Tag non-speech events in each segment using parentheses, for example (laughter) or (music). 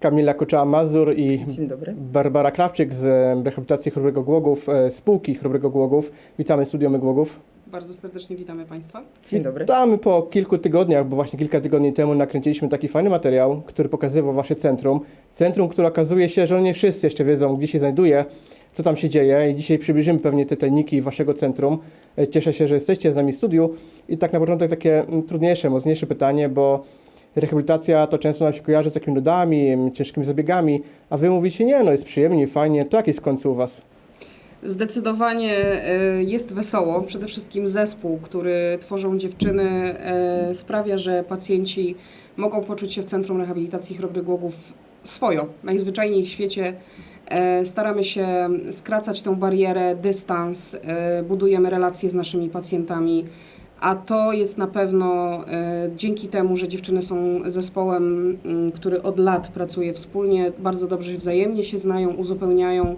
Kamila Koczała-Mazur i. Barbara Krawczyk z rehabilitacji chrobrego Głogów, e, spółki chrobrego Głogów. Witamy My Głogów. Bardzo serdecznie witamy Państwa. Dzień dobry. Witamy po kilku tygodniach, bo właśnie kilka tygodni temu nakręciliśmy taki fajny materiał, który pokazywał Wasze centrum. Centrum, które okazuje się, że nie wszyscy jeszcze wiedzą, gdzie się znajduje, co tam się dzieje i dzisiaj przybliżymy pewnie te tajniki Waszego centrum. E, Cieszę się, że jesteście z nami w studiu i tak na początek takie mm, trudniejsze, mocniejsze pytanie, bo rehabilitacja to często nam się kojarzy z takimi nudami, ciężkimi zabiegami, a Wy mówicie, nie no, jest przyjemnie, fajnie, to jak jest w końcu u Was? Zdecydowanie e, jest wesoło. Przede wszystkim zespół, który tworzą dziewczyny, e, sprawia, że pacjenci mogą poczuć się w Centrum Rehabilitacji Chrobrych Głogów swojo. Najzwyczajniej w świecie e, staramy się skracać tą barierę, dystans, budujemy relacje z naszymi pacjentami. A to jest na pewno e, dzięki temu, że dziewczyny są zespołem, m, który od lat pracuje wspólnie, bardzo dobrze wzajemnie się znają, uzupełniają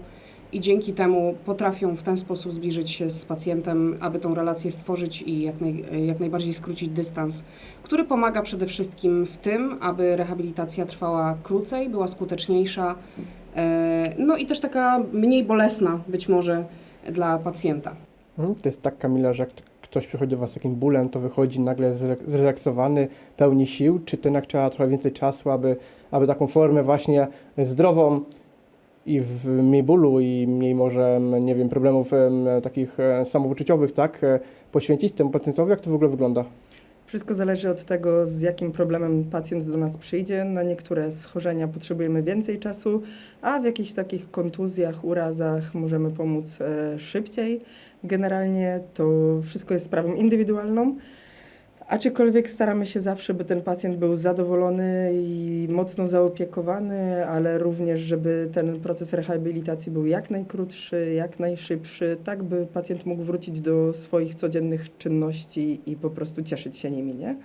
i dzięki temu potrafią w ten sposób zbliżyć się z pacjentem, aby tą relację stworzyć i jak, naj, jak najbardziej skrócić dystans, który pomaga przede wszystkim w tym, aby rehabilitacja trwała krócej, była skuteczniejsza, e, no i też taka mniej bolesna być może dla pacjenta. Mhm, To jest tak, Kamila, że jak ktoś przychodzi do Was z takim bólem, to wychodzi nagle zre- zrelaksowany, pełni sił, czy to jednak trzeba trochę więcej czasu, aby, aby taką formę właśnie zdrową i w mniej bólu i mniej może, nie wiem, problemów em, takich e, samopoczuciowych, tak, e, poświęcić temu pacjentowi? Jak to w ogóle wygląda? Wszystko zależy od tego, z jakim problemem pacjent do nas przyjdzie. Na niektóre schorzenia potrzebujemy więcej czasu, a w jakichś takich kontuzjach, urazach możemy pomóc e, szybciej. Generalnie to wszystko jest sprawą indywidualną. Aczkolwiek staramy się zawsze, by ten pacjent był zadowolony i mocno zaopiekowany, ale również, żeby ten proces rehabilitacji był jak najkrótszy, jak najszybszy, tak by pacjent mógł wrócić do swoich codziennych czynności i po prostu cieszyć się nimi, nie?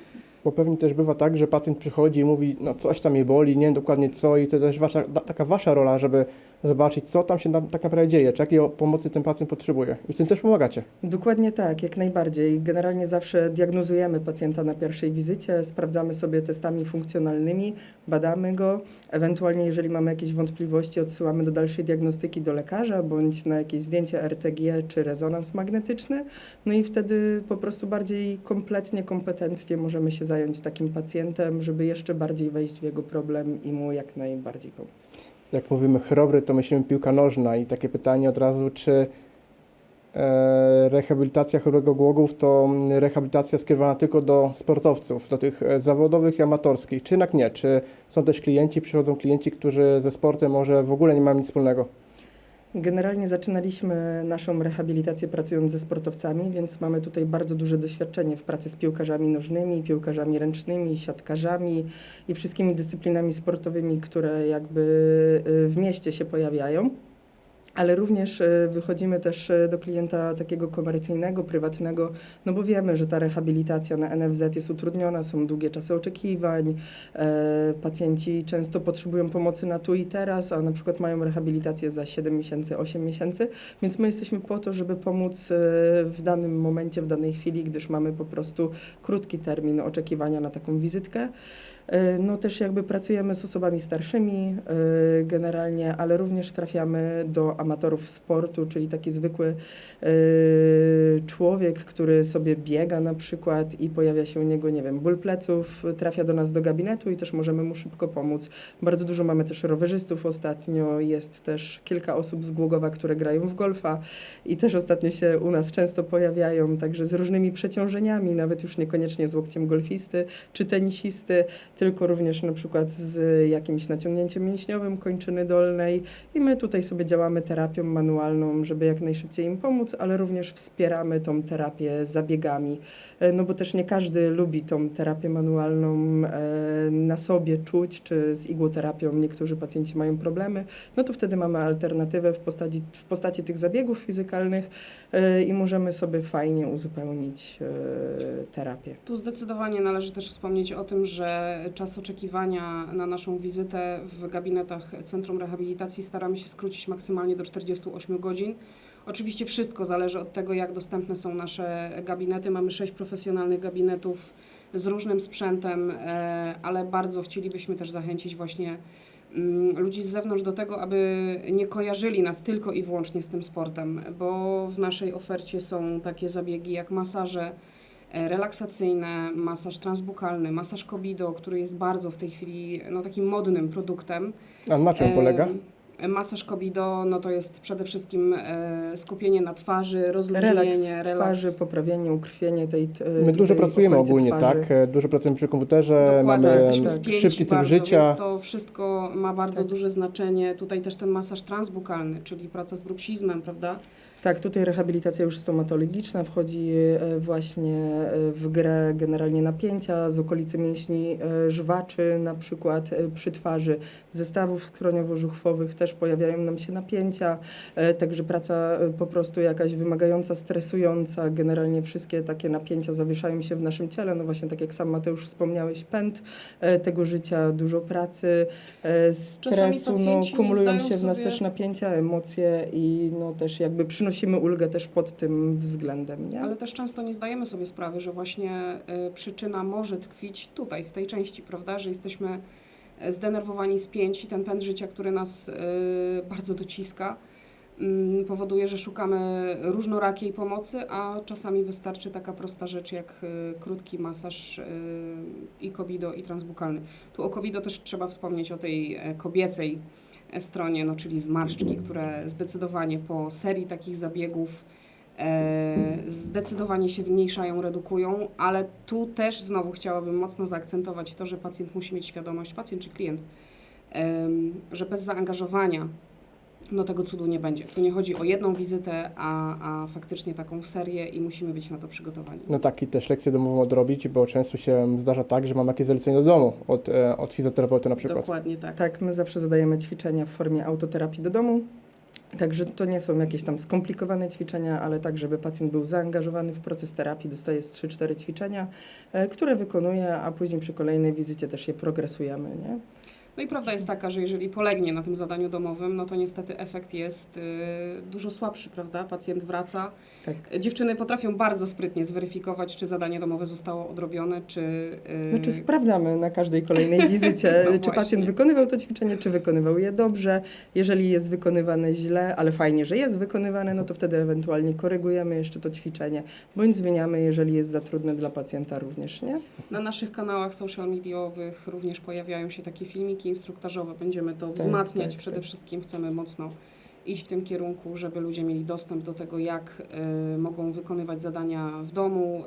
Bo pewnie też bywa tak, że pacjent przychodzi i mówi, no coś tam mnie boli, nie wiem dokładnie co i to też wasza, taka Wasza rola, żeby zobaczyć, co tam się na, tak naprawdę dzieje, czy jakiej pomocy ten pacjent potrzebuje. I w tym też pomagacie. Dokładnie tak, jak najbardziej. Generalnie zawsze diagnozujemy pacjenta na pierwszej wizycie, sprawdzamy sobie testami funkcjonalnymi, badamy go, ewentualnie jeżeli mamy jakieś wątpliwości, odsyłamy do dalszej diagnostyki do lekarza bądź na jakieś zdjęcie RTG czy rezonans magnetyczny. No i wtedy po prostu bardziej kompletnie, kompetentnie możemy się zająć takim pacjentem, żeby jeszcze bardziej wejść w jego problem i mu jak najbardziej pomóc. jak mówimy chrobry, to myślimy piłka nożna i takie pytanie od razu, czy e, rehabilitacja chorego głogów to rehabilitacja skierowana tylko do sportowców, do tych e, zawodowych i amatorskich, czy jednak nie? Czy są też klienci, przychodzą klienci, którzy ze sportem może w ogóle nie mają nic wspólnego? Generalnie zaczynaliśmy naszą rehabilitację pracując ze sportowcami, więc mamy tutaj bardzo duże doświadczenie w pracy z piłkarzami nożnymi, piłkarzami ręcznymi, siatkarzami i wszystkimi dyscyplinami sportowymi, które jakby y, w mieście się pojawiają. Ale również y, wychodzimy też y, do klienta takiego komercyjnego, prywatnego, no bo wiemy, że ta rehabilitacja na NFZ jest utrudniona, są długie czasy oczekiwań, e, pacjenci często potrzebują pomocy na tu i teraz, a na przykład mają rehabilitację za 7 miesięcy, 8 miesięcy, więc my jesteśmy po to, żeby pomóc e, w danym momencie, w danej chwili, gdyż mamy po prostu krótki termin oczekiwania na taką wizytkę. E, No też jakby pracujemy z osobami starszymi e, generalnie, ale również trafiamy do amatorów sportu, czyli taki zwykły e, człowiek, który sobie biega na przykład i pojawia się u niego, nie wiem, ból pleców, trafia do nas do gabinetu i też możemy mu szybko pomóc. Bardzo dużo mamy też rowerzystów ostatnio, jest też kilka osób z Głogowa, które grają w golfa i też ostatnio się u nas często pojawiają, także z różnymi przeciążeniami, nawet już niekoniecznie z łokciem golfisty czy tenisisty, tylko również na przykład z jakimś naciągnięciem mięśniowym kończyny dolnej. I my tutaj sobie działamy terapią manualną, żeby jak najszybciej im pomóc, ale również wspieramy tą terapię zabiegami, E, no bo też nie każdy lubi tą terapię manualną e, na sobie czuć, czy z igłoterapią. Niektórzy pacjenci mają problemy, no to wtedy mamy alternatywę w postaci, w postaci tych zabiegów fizykalnych e, i możemy sobie fajnie uzupełnić terapię. Tu zdecydowanie należy też wspomnieć o tym, że czas oczekiwania na naszą wizytę w gabinetach Centrum Rehabilitacji staramy się skrócić maksymalnie do 48 godzin. Oczywiście wszystko zależy od tego, jak dostępne są nasze gabinety. Mamy sześć profesjonalnych gabinetów z różnym sprzętem, e, ale bardzo chcielibyśmy też zachęcić właśnie mm, ludzi z zewnątrz do tego, aby nie kojarzyli nas tylko i wyłącznie z tym sportem, bo w naszej ofercie są takie zabiegi jak masaże relaksacyjne, masaż transbukalny, masaż Kobido, który jest bardzo w tej chwili no, takim modnym produktem. A na czym polega? E, Masaż Kobido, no to jest przede wszystkim e, skupienie na twarzy, rozluźnienie, Relaks twarzy, poprawienie, ukrwienie tej t- My dużo pracujemy okolicy ogólnie, twarzy. tak? E, Dużo pracujemy przy komputerze, Dokładnie, mamy jesteśmy spięci szybki bardzo, życia. więc to wszystko ma bardzo Tak. duże znaczenie. Tutaj też ten masaż transbukalny, czyli praca z bruksizmem, prawda? Tak, tutaj rehabilitacja już stomatologiczna wchodzi e, właśnie e, w grę generalnie napięcia z okolicy mięśni e, żwaczy, na przykład przy twarzy, zestawów skroniowo-żuchwowych też pojawiają nam się napięcia, także praca po prostu jakaś wymagająca, stresująca, generalnie wszystkie takie napięcia zawieszają się w naszym ciele, no właśnie tak jak sam Mateusz wspomniałeś, pęd tego życia, dużo pracy, stresu, no, kumulują się w nas też napięcia, emocje i no też jakby przynosimy ulgę też pod tym względem, nie? Ale też często nie zdajemy sobie sprawy, że właśnie y, przyczyna może tkwić tutaj, w tej części, prawda? Że jesteśmy e, zdenerwowani, spięci, ten pęd życia, który nas y, bardzo dociska, mm, powoduje, że szukamy różnorakiej pomocy, a czasami wystarczy taka prosta rzecz jak y, krótki masaż y, i kobido, i transbukalny. Tu o kobido też trzeba wspomnieć o tej e, kobiecej stronie, no, czyli zmarszczki, które zdecydowanie po serii takich zabiegów e, zdecydowanie się zmniejszają, redukują, ale tu też znowu chciałabym mocno zaakcentować to, że pacjent musi mieć świadomość, pacjent czy klient, em, że bez zaangażowania no tego cudu nie będzie. Tu nie chodzi o jedną wizytę, a, a faktycznie taką serię i musimy być na to przygotowani. No tak, i też lekcję domową odrobić, bo często się zdarza tak, że mam jakieś zalecenie do domu od, e, od fizjoterapeuty na przykład. Dokładnie tak. Tak, my zawsze zadajemy ćwiczenia w formie autoterapii do domu. Także to nie są jakieś tam skomplikowane ćwiczenia, ale tak, żeby pacjent był zaangażowany w proces terapii, dostaje z 3-4 ćwiczenia, e, które wykonuje, a później przy kolejnej wizycie też je progresujemy, nie? No i prawda jest taka, że jeżeli polegnie na tym zadaniu domowym, no to niestety efekt jest y, dużo słabszy, prawda? Pacjent wraca. Tak. Dziewczyny potrafią bardzo sprytnie zweryfikować, czy zadanie domowe zostało odrobione, czy... y, Znaczy sprawdzamy na każdej kolejnej (laughs) wizycie, No czy właśnie. pacjent wykonywał to ćwiczenie, czy wykonywał je dobrze. Jeżeli jest wykonywane źle, ale fajnie, że jest wykonywane, no to wtedy ewentualnie korygujemy jeszcze to ćwiczenie, bądź zmieniamy, jeżeli jest za trudne dla pacjenta również, nie? Na naszych kanałach social mediowych również pojawiają się takie filmiki instruktażowe. Będziemy to Tak, wzmacniać. tak, Przede tak. wszystkim chcemy mocno iść w tym kierunku, żeby ludzie mieli dostęp do tego, jak y, mogą wykonywać zadania w domu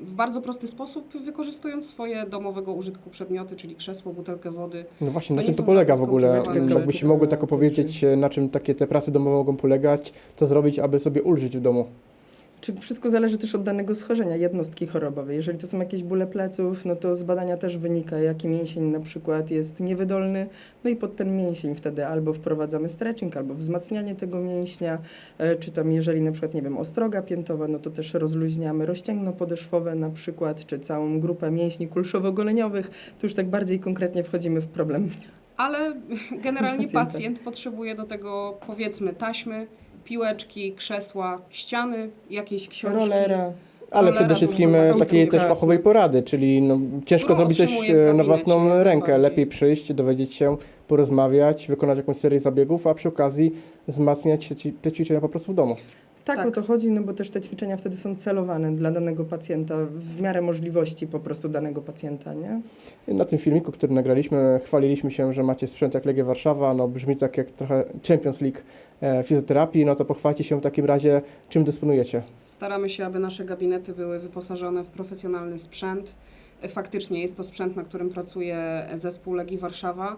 y, w bardzo prosty sposób, wykorzystując swoje domowego użytku przedmioty, czyli krzesło, butelkę wody. No właśnie, To na czym to polega w ogóle? rzeczy. Jakbyście mogły tak opowiedzieć, na czym takie te prace domowe mogą polegać, co zrobić, aby sobie ulżyć w domu? Czy wszystko zależy też od danego schorzenia, jednostki chorobowej. Jeżeli to są jakieś bóle pleców, no to z badania też wynika, jaki mięsień na przykład jest niewydolny, no i pod ten mięsień wtedy albo wprowadzamy stretching, albo wzmacnianie tego mięśnia, e, czy tam jeżeli na przykład, nie wiem, ostroga piętowa, no to też rozluźniamy rozcięgno podeszwowe na przykład, czy całą grupę mięśni kulszowo-goleniowych, to już tak bardziej konkretnie wchodzimy w problem. Ale generalnie pacjent potrzebuje do tego, powiedzmy, taśmy, piłeczki, krzesła, ściany, jakieś książki. Rolera. Ale przede wszystkim e, takiej też fachowej porady, czyli no, ciężko Którą zrobić coś otrzymuję w e, na własną rękę. najbardziej. Lepiej przyjść, dowiedzieć się, porozmawiać, wykonać jakąś serię zabiegów, a przy okazji wzmacniać te, ci- te ćwiczenia po prostu w domu. Tak, Tak. o to chodzi, no bo też te ćwiczenia wtedy są celowane dla danego pacjenta, w miarę możliwości po prostu danego pacjenta, nie? Na tym filmiku, który nagraliśmy, chwaliliśmy się, że macie sprzęt jak Legia Warszawa, no brzmi tak jak trochę Champions League e, fizjoterapii, no to pochwalcie się w takim razie, czym dysponujecie. Staramy się, aby nasze gabinety były wyposażone w profesjonalny sprzęt. E, Faktycznie jest to sprzęt, na którym pracuje zespół Legii Warszawa.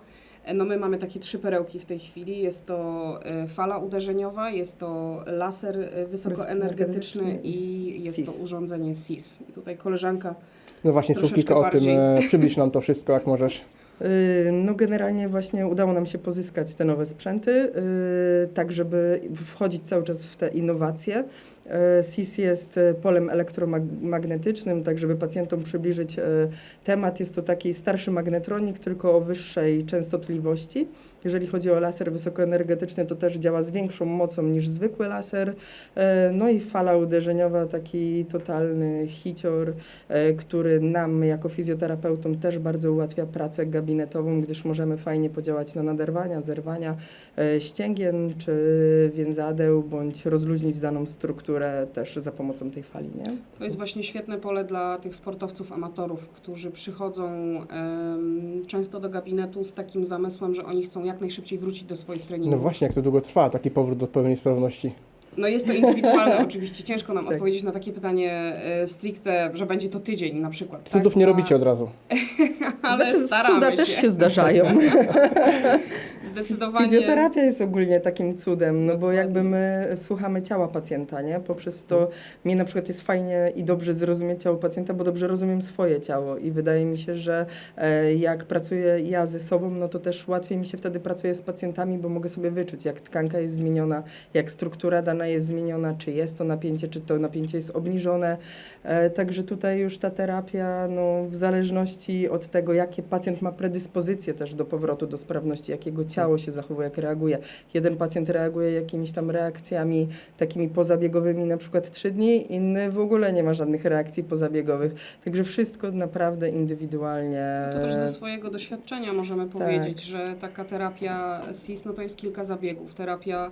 No my mamy takie trzy perełki w tej chwili. Jest to e, fala uderzeniowa, jest to laser e, wysokoenergetyczny i jest to urządzenie SIS. I tutaj koleżanka No właśnie, słów Troszeczkę kilka o tym, bardziej. e, przybliż nam to wszystko, jak możesz. (laughs) Yy, No generalnie właśnie udało nam się pozyskać te nowe sprzęty, yy, tak żeby wchodzić cały czas w te innowacje. SIS jest e, polem elektromagnetycznym, tak żeby pacjentom przybliżyć temat, jest to taki starszy magnetronik, tylko o wyższej częstotliwości. Jeżeli chodzi o laser wysokoenergetyczny, to też działa z większą mocą niż zwykły laser. No i fala uderzeniowa, taki totalny hicior, który nam jako fizjoterapeutom też bardzo ułatwia pracę gabinetową, gdyż możemy fajnie podziałać na naderwania, zerwania e, ścięgien czy więzadeł, bądź rozluźnić daną strukturę też za pomocą tej fali, nie? To jest właśnie świetne pole dla tych sportowców amatorów, którzy przychodzą em, często do gabinetu z takim zamysłem, że oni chcą jak najszybciej wrócić do swoich No treningów. właśnie, jak to długo trwa, taki powrót do pełnej sprawności. No jest to indywidualne (laughs) oczywiście, ciężko nam Tak. odpowiedzieć na takie pytanie e, stricte, że będzie to tydzień na przykład. tak? Cudów nie A- robicie od razu. (laughs) Ale znaczy, staramy cuda się. też się zdarzają. (laughs) Zdecydowanie. Fizjoterapia jest ogólnie takim cudem, no bo jakby my słuchamy ciała pacjenta, nie? Poprzez to mnie na przykład jest fajnie i dobrze zrozumieć ciało pacjenta, bo dobrze rozumiem swoje ciało i wydaje mi się, że e, jak pracuję ja ze sobą, no to też łatwiej mi się wtedy pracuje z pacjentami, bo mogę sobie wyczuć, jak tkanka jest zmieniona, jak struktura dana jest zmieniona, czy jest to napięcie, czy to napięcie jest obniżone. E, także tutaj już ta terapia, no w zależności od tego, jakie pacjent ma predyspozycje też do powrotu do sprawności, jakiego ciało się zachowuje, jak reaguje. Jeden pacjent reaguje jakimiś tam reakcjami takimi pozabiegowymi na przykład trzy dni, inny w ogóle nie ma żadnych reakcji pozabiegowych. Także wszystko naprawdę indywidualnie. To też ze swojego doświadczenia możemy tak. powiedzieć, że taka terapia SIS no to jest kilka zabiegów. Terapia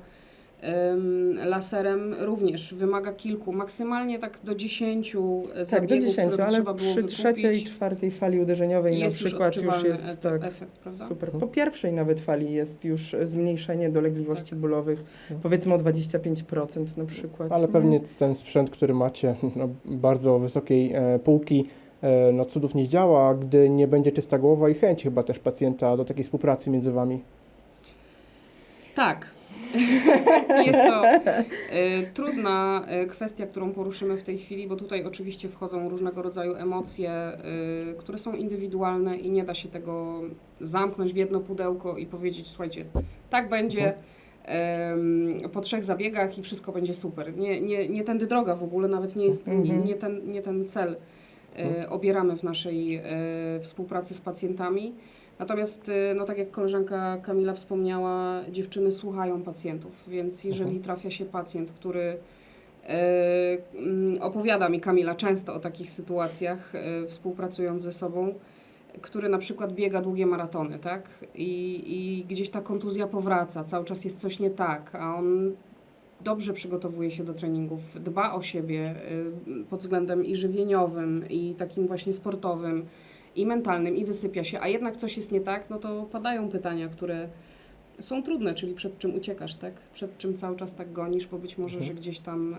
laserem również wymaga kilku, maksymalnie tak do 10 tak, zabiegów, do 10, które ale trzeba było przy wykupić. trzeciej i czwartej fali uderzeniowej na jest przykład już, odczuwalny jest ef- tak. efekt, prawda? Super. Po pierwszej nawet fali jest już zmniejszenie dolegliwości Tak. bólowych, Mhm. powiedzmy o 25% na przykład. Ale pewnie ten sprzęt, który macie, no, bardzo wysokiej e, półki, e, no cudów nie zdziała, gdy nie będzie czysta głowa i chęć chyba też pacjenta do takiej współpracy między wami. Tak. (laughs) Jest to e, trudna e, kwestia, którą poruszymy w tej chwili, bo tutaj oczywiście wchodzą różnego rodzaju emocje, e, które są indywidualne i nie da się tego zamknąć w jedno pudełko i powiedzieć, słuchajcie, tak będzie em, po trzech zabiegach i wszystko będzie super. Nie, nie, nie tędy droga w ogóle, nawet nie jest nie, Mhm. nie, ten, nie ten cel e, obieramy w naszej współpracy z pacjentami. Natomiast, y, no tak jak koleżanka Kamila wspomniała, dziewczyny słuchają pacjentów, więc jeżeli Mhm. trafia się pacjent, który y, mm, opowiada mi Kamila często o takich sytuacjach, y, współpracując ze sobą, który na przykład biega długie maratony, tak? I, I gdzieś ta kontuzja powraca, cały czas jest coś nie tak, a on dobrze przygotowuje się do treningów, dba o siebie pod względem i żywieniowym, i takim właśnie sportowym, i mentalnym, i wysypia się, a jednak coś jest nie tak, no to padają pytania, które są trudne, czyli przed czym uciekasz, tak? Przed czym cały czas tak gonisz, bo być może, Mhm. że gdzieś tam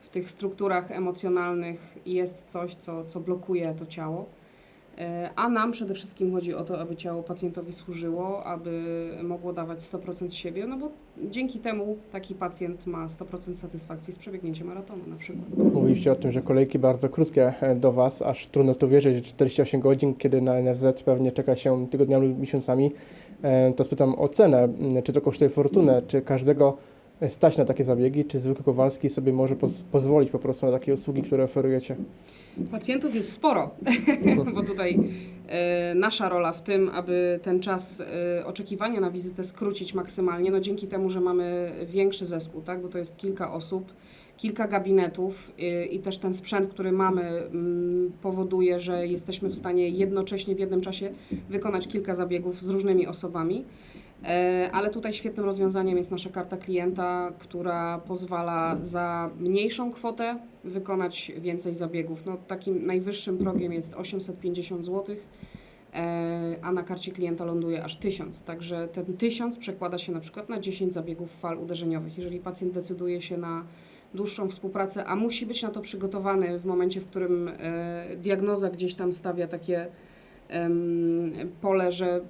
w tych strukturach emocjonalnych jest coś, co, co blokuje to ciało. E, A nam przede wszystkim chodzi o to, aby ciało pacjentowi służyło, aby mogło dawać 100% z siebie, no bo dzięki temu taki pacjent ma 100% satysfakcji z przebiegnięcia maratonu na przykład. Mówiliście o tym, że kolejki bardzo krótkie e, do Was, aż trudno to wierzyć, że 48 godzin, kiedy na NFZ pewnie czeka się tygodniami lub miesiącami. E, To spytam o cenę. Czy to kosztuje fortunę? Czy każdego stać na takie zabiegi? Czy zwykły Kowalski sobie może poz- pozwolić po prostu na takie usługi, które oferujecie? Pacjentów jest sporo, (laughs) bo tutaj e, nasza rola w tym, aby ten czas e, oczekiwania na wizytę skrócić maksymalnie, no dzięki temu, że mamy większy zespół, tak, bo to jest kilka osób, kilka gabinetów e, i też ten sprzęt, który mamy, mm, powoduje, że jesteśmy w stanie jednocześnie w jednym czasie wykonać kilka zabiegów z różnymi osobami. E, Ale tutaj świetnym rozwiązaniem jest nasza karta klienta, która pozwala za mniejszą kwotę wykonać więcej zabiegów. No, takim najwyższym progiem jest 850 zł, e, a na karcie klienta ląduje aż 1000. Także ten 1000 przekłada się na przykład na 10 zabiegów fal uderzeniowych. Jeżeli pacjent decyduje się na dłuższą współpracę, a musi być na to przygotowany w momencie, w którym e, diagnoza gdzieś tam stawia takie pole, że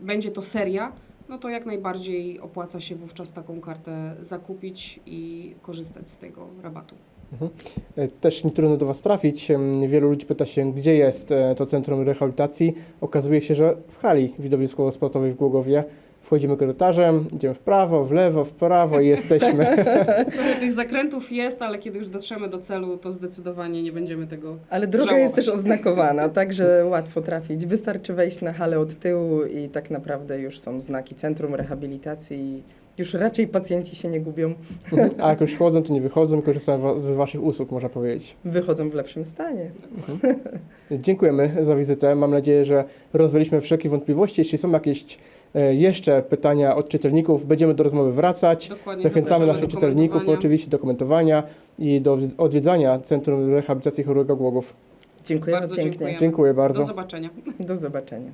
będzie to seria, no to jak najbardziej opłaca się wówczas taką kartę zakupić i korzystać z tego rabatu. E, Też nie trudno do Was trafić. Wielu ludzi pyta się, gdzie jest e, to centrum rehabilitacji. Okazuje się, że w hali widowiskowo-sportowej w Głogowie, Wchodzimy korytarzem, idziemy w prawo, w lewo, w prawo i jesteśmy. (laughs) Trochę tych zakrętów jest, ale kiedy już dotrzemy do celu, to zdecydowanie nie będziemy tego Ale droga Żałować. jest też oznakowana, (laughs) także łatwo trafić. Wystarczy wejść na halę od tyłu i tak naprawdę już są znaki Centrum Rehabilitacji i już raczej pacjenci się nie gubią, (laughs) A jak już chodzą, to nie wychodzą, korzystają z Waszych usług, można powiedzieć. wychodzą w lepszym stanie. Dziękujemy za wizytę. Mam nadzieję, że rozwialiśmy wszelkie wątpliwości. Jeśli są jakieś jeszcze pytania od czytelników, będziemy do rozmowy wracać. dokładnie Zachęcamy naszych do czytelników oczywiście do komentowania i do odwiedzania Centrum Rehabilitacji Chorego Głogów. Dziękujemy Bardzo pięknie. Dziękuję Do bardzo. zobaczenia. Do zobaczenia.